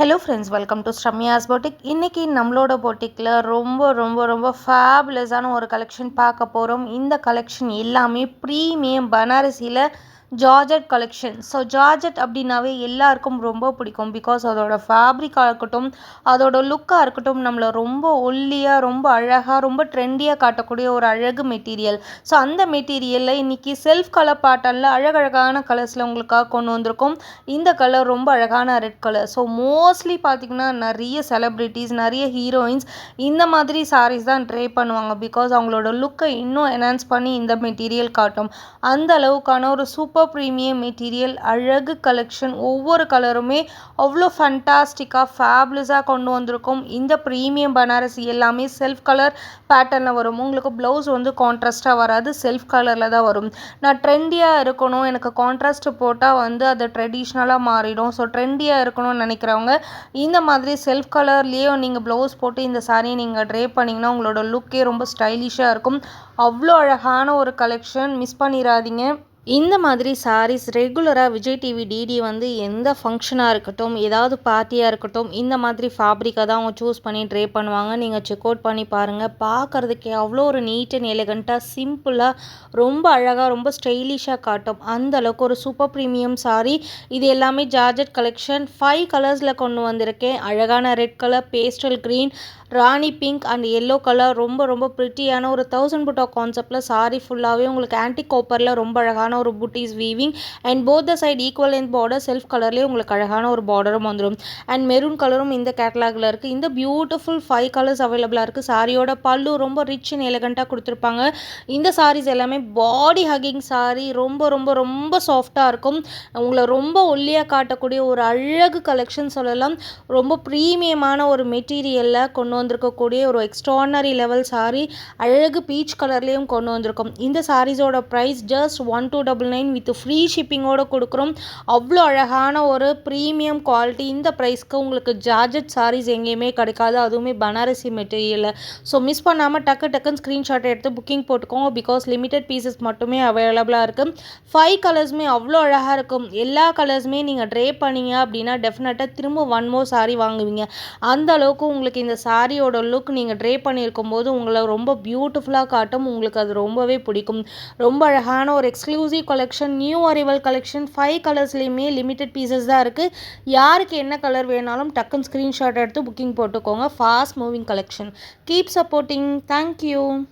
Hello friends welcome to Sramya's boutique இன்றைக்கி நம்மளோட போட்டிக்கில் ரொம்ப ரொம்ப ரொம்ப ஃபேபுலஸான ஒரு கலெக்ஷன் பார்க்க போகிறோம் இந்த கலெக்ஷன் எல்லாமே ப்ரீமியம் பனாரசியில் ஜார்ஜட் கலெக்ஷன் ஸோ ஜார்ஜட் அப்படின்னாவே எல்லாருக்கும் ரொம்ப பிடிக்கும். பிகாஸ் அதோட ஃபேப்ரிக்காக இருக்கட்டும் அதோட லுக்காக இருக்கட்டும் நம்மளை ரொம்ப ஒல்லியாக ரொம்ப அழகாக ரொம்ப ட்ரெண்டியாக காட்டக்கூடிய ஒரு அழகு மெட்டீரியல் ஸோ அந்த மெட்டீரியலில் இன்றைக்கி செல்ஃப் கலர் பேட்டர்னில் அழகழகான கலர்ஸில் உங்களுக்காக கொண்டு வந்திருக்கோம். இந்த கலர் ரொம்ப அழகான ரெட் கலர் ஸோ மோஸ்ட்லி பார்த்திங்கன்னா நிறைய செலிப்ரிட்டிஸ் நிறைய ஹீரோயின்ஸ் இந்த மாதிரி சாரீஸ் தான் ட்ரை பண்ணுவாங்க. பிகாஸ் அவங்களோட லுக்கை இன்னும் என்ஹான்ஸ் பண்ணி இந்த மெட்டீரியல் காட்டும். அந்த அளவுக்கான ஒரு சூப்பர் சூப்பர் ப்ரீமியம் மெட்டீரியல் அழகு கலெக்ஷன் ஒவ்வொரு கலருமே அவ்வளோ ஃபண்டாஸ்டிக்காக ஃபேப்லஸாக கொண்டு வந்திருக்கும். இந்த ப்ரீமியம் பனாரசி எல்லாமே செல்ஃப் கலர் பேட்டர்னில் வரும். உங்களுக்கு ப்ளவுஸ் வந்து கான்ட்ராஸ்ட்டாக வராது செல்ஃப் கலரில் தான் வரும். நான் ட்ரெண்டியாக இருக்கணும் எனக்கு கான்ட்ராஸ்ட் போட்டால் வந்து அது ட்ரெடிஷ்னலாக மாறிடும். ஸோ ட்ரெண்டியாக இருக்கணும்னு நினைக்கிறவங்க இந்த மாதிரி செல்ஃப் கலர்லேயே நீங்கள் ப்ளவுஸ் போட்டு இந்த சாரியை நீங்கள் ட்ரே பண்ணிங்கன்னா உங்களோட லுக்கே ரொம்ப ஸ்டைலிஷாக இருக்கும். அவ்வளோ அழகான ஒரு கலெக்ஷன் மிஸ் பண்ணிடாதீங்க இந்த மாதிரி சாரீஸ் ரெகுலராக விஜய் டிவி டிடி வந்து எந்த ஃபங்க்ஷனாக இருக்கட்டும் ஏதாவது பார்ட்டியாக இருக்கட்டும் இந்த மாதிரி ஃபேப்ரிக்காக தான் அவங்க சூஸ் பண்ணி ட்ரே பண்ணுவாங்க. நீங்கள் செக் அவுட் பண்ணி பாருங்கள் பார்க்குறதுக்கே அவ்வளோ ஒரு நீட் அண்ட் எலிகண்ட்டாக சிம்பிளாக ரொம்ப அழகாக ரொம்ப ஸ்டைலிஷாக காட்டும். அந்த அளவுக்கு ஒரு சூப்பர் ப்ரீமியம் சாரீ இது எல்லாமே ஜார்ஜட் கலெக்ஷன் ஃபைவ் கலர்ஸில் கொண்டு வந்திருக்கேன். அழகான red colour pastel green rani pink and yellow colour ரொம்ப ரொம்ப ப்ரிட்டியான ஒரு தௌசண்ட் புட்டா கான்செப்டில் சாரி ஃபுல்லாகவே உங்களுக்கு ஆன்டி கோப்பரில் ரொம்ப அழகான ஒரு buttis weaving and both the side equal length border self கலர்லேயே உங்களுக்கு அழகான ஒரு பார்டரும் வந்துடும் அண்ட் மெரூன் கலரும் இந்த கேட்லாகில் இருக்குது இந்த பியூட்டிஃபுல் ஃபைவ் கலர்ஸ் அவைலபிளாக இருக்குது சாரியோட பல்லு ரொம்ப ரிச் அண்ட் எலகண்ட்டாக கொடுத்துருப்பாங்க. இந்த சாரீஸ் எல்லாமே பாடி ஹக்கிங் சாரி ரொம்ப ரொம்ப ரொம்ப சாஃப்டாக இருக்கும். உங்களை ரொம்ப ஒல்லியாக காட்டக்கூடிய ஒரு அழகு கலெக்ஷன் சொல்லலாம். ரொம்ப ப்ரீமியமான ஒரு மெட்டீரியலில் கொண்டு வந்திருக்கக்கூடிய ஒரு எக்ஸ்ட்ரானரி லெவல் சாரீ அழகு பீச் கலர்லேயும் கொண்டு வந்திருக்கும். இந்த சாரீஸோட price just one two double nine with free ஷிப்பிங்கோடு கொடுக்குறோம். அவ்வளோ அழகான ஒரு ப்ரீமியம் குவாலிட்டி இந்த ப்ரைஸ்க்கு உங்களுக்கு ஜார்ஜட் சாரீஸ் எங்கேயுமே கிடைக்காது. அதுவுமே பனாரசி மெட்டீரியலில் ஸோ மிஸ் பண்ணாமல் டக்கு டக்குன்னு ஸ்க்ரீன்ஷாட் எடுத்து புக்கிங் போட்டுக்கோங்க. பிகாஸ் லிமிடெட் பீசஸ் மட்டுமே அவைலபிளாக இருக்குது ஃபைவ் கலர்ஸுமே அவ்வளோ அழகாக இருக்கும். எல்லா கலர்ஸுமே நீங்கள் ட்ரே பண்ணீங்க அப்படின்னா டெஃபினட்டாக திரும்ப ஒன் மோர் சாரீ வாங்குவீங்க. அந்த அளவுக்கு உங்களுக்கு இந்த சாரியோட லுக் நீங்கள் ட்ரே பண்ணியிருக்கும் போது உங்களை ரொம்ப பியூட்டிஃபுல்லாக காட்டும். உங்களுக்கு அது ரொம்பவே பிடிக்கும். ரொம்ப அழகான ஒரு exclusive collection new arrival collection five கலர்ஸ்லேயுமே limited pieces தான் இருக்குது யாருக்கு என்ன கலர் வேணாலும் டக்குன்னு ஸ்க்ரீன்ஷாட் எடுத்து புக்கிங் போட்டுக்கோங்க. Fast moving collection keep supporting thank you